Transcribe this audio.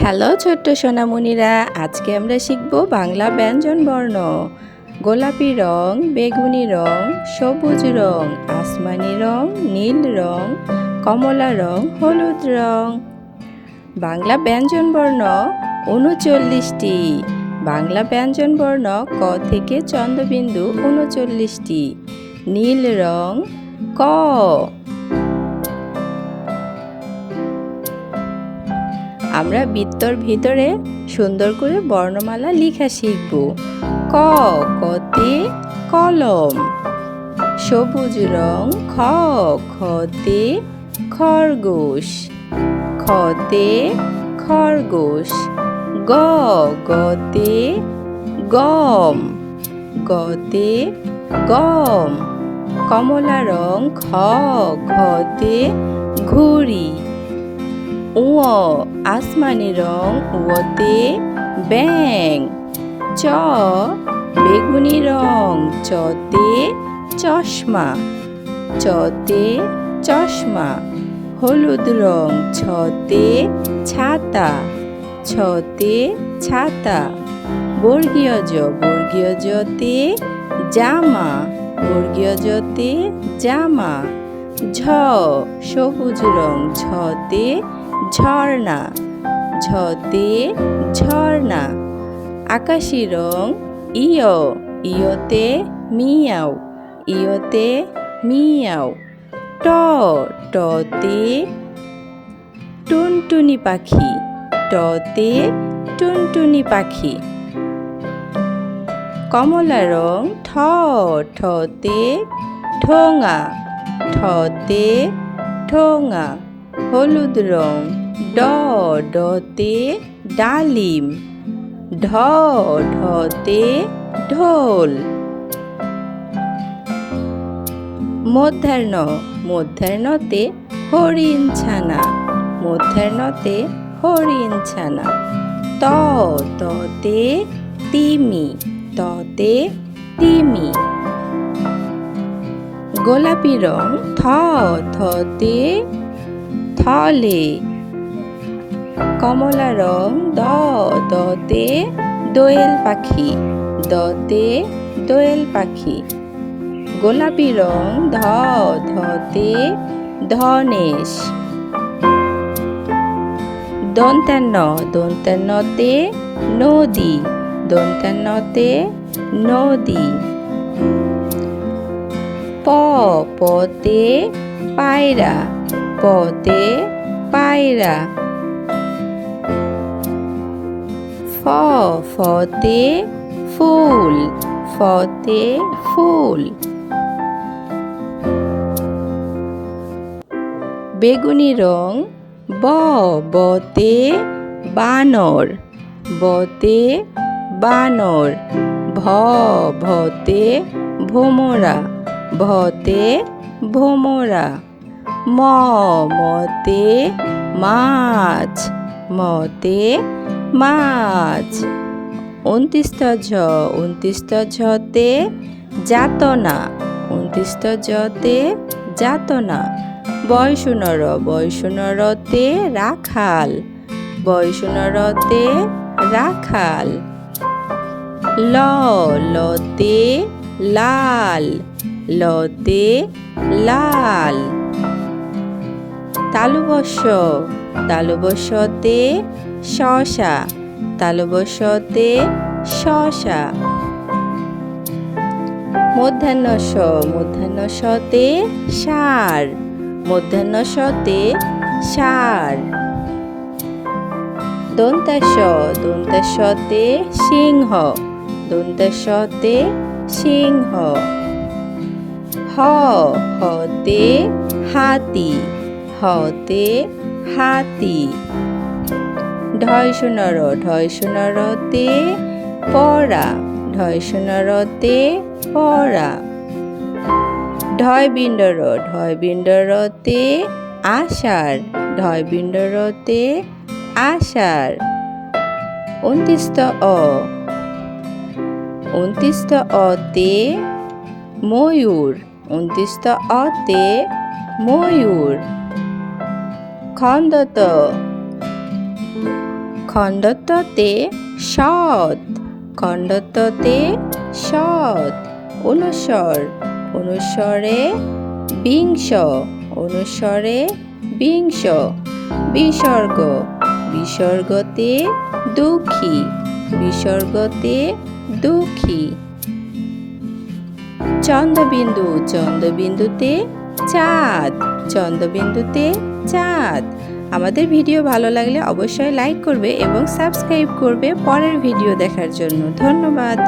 Hello ছোট্ট সোনামণিরা, আজকে আমরা শিখব বাংলা ব্যঞ্জন বর্ণ। গোলাপি রং, বেগুনি রং, সবুজ রং, আসমানি রং, নীল রং, কমলা রং, হলুদ রং। বাংলা ব্যঞ্জন বর্ণ উনচল্লিশটি। বাংলা ব্যঞ্জন বর্ণ ক থেকে চন্দ্রবিন্দু উনচল্লিশটি। নীল রং ক। আমরা বৃত্তর ভিতরে সুন্দর করে বর্ণমালা লেখা শিখব। ক কতে কলম। সবুজ রং, খ খতে খরগোশ। খতে খরগোশ। গ গতে গম। গতে গম। কমলা রং, খ ঘতে ঘুড়ি। উ আসমানি রং উতে ব্যাং চ বেগুনি রং চতে চশমা চতে চশমা হলুদ রং ছতে ছাতা ছতে ছাতা বর্গীয় জ বর্গীয় জতে জামা বর্গীয় জতে জামা ঝ সবুজ রং ঝতে ঝর্ণা, ঝতে, ঝর্ণা। আকাশি রং ইয়, ইয়তে মিয়াও ইয়তে মিয়াও। ট, টতে টুনটুনি পাখি, টতে টুনটুনি পাখি। কমলা রং ঠ, ঠতে ঠোঙা ঠতে ঠোঙা। হলুদ রং, ড ডতে ডালিম, ঢ ঢতে ঢোল। মধ্যাহ্ন, মধ্যাহ্নতে হরিণ ছানা, মধ্যাহ্নতে হরিণ ছানা। ত ততে তিমি ততে তিমি। গোলাপি রং, থ থতে থলে কমলা রং দ, দতে দোয়েল পাখি, দতে দোয়েল পাখি। গোলাপি রং ধ ধতে ধনেশ। দন্তান্ন, দন্তান্নতে নদী দন্তান্নতে নদী। প, পতে পায়রা। পতে পায়রা। ফ, ফতে ফুল ফতে ফুল। বেগুনি রং, ব, বতে বানর বতে বানর। ভ, ভতে ভোমরা ভতে ভোমরা। ম মতে মাছ মতে মাছ। উনত্রিশত ঝ উনত্রিশত ঝতে যাতনা উনত্রিশত জতে যাতনা। বয়সুনর বয়সুনরতে রাখাল বয়সুনরতে রাখাল। ল, লতে লাল লতে লাল। তালুবস্য, তালুবস্যতে শশা তালুবস্যতে শশা। মধ্যাহ্ন স মধ্যাহ্ন সতে সার মধ্যাহ্ন সতে সার। দন্তাস দন্তাসতে সিংহ দন্তাসতে সিংহ। হ, হতে হাতি। হতে হাতি। ঢয় সোনার, ঢয় সোনারতে পড়া, ঢয় সোনারতে পড়া। ঢয় বিন্ডর, ঢয় বিন্ডরতে আষাঢ়, ঢয় বিন্ডরতে আষাঢ়। উনত্রিশত অ উনত্রিশত অতে ময়ূর উনত্রিশত অতে ময়ূর। খন্দত। খণ্ডত্বতে সৎ। খণ্ডত্বতে সৎ। অনুস্বর অনুস্বরে বিংশ। অনুস্বরে বিংশ। বিসর্গ। বিসর্গতে দুঃখী। বিসর্গতে দুঃখী। চন্দ্রবিন্দু। চন্দ্রবিন্দুতে চাঁদ, চন্দ্রবিন্দুতে চাঁদ। আমাদের ভিডিও ভালো লাগলে অবশ্যই লাইক করবে এবং সাবস্ক্রাইব করবে পরের ভিডিও দেখার জন্য। ধন্যবাদ।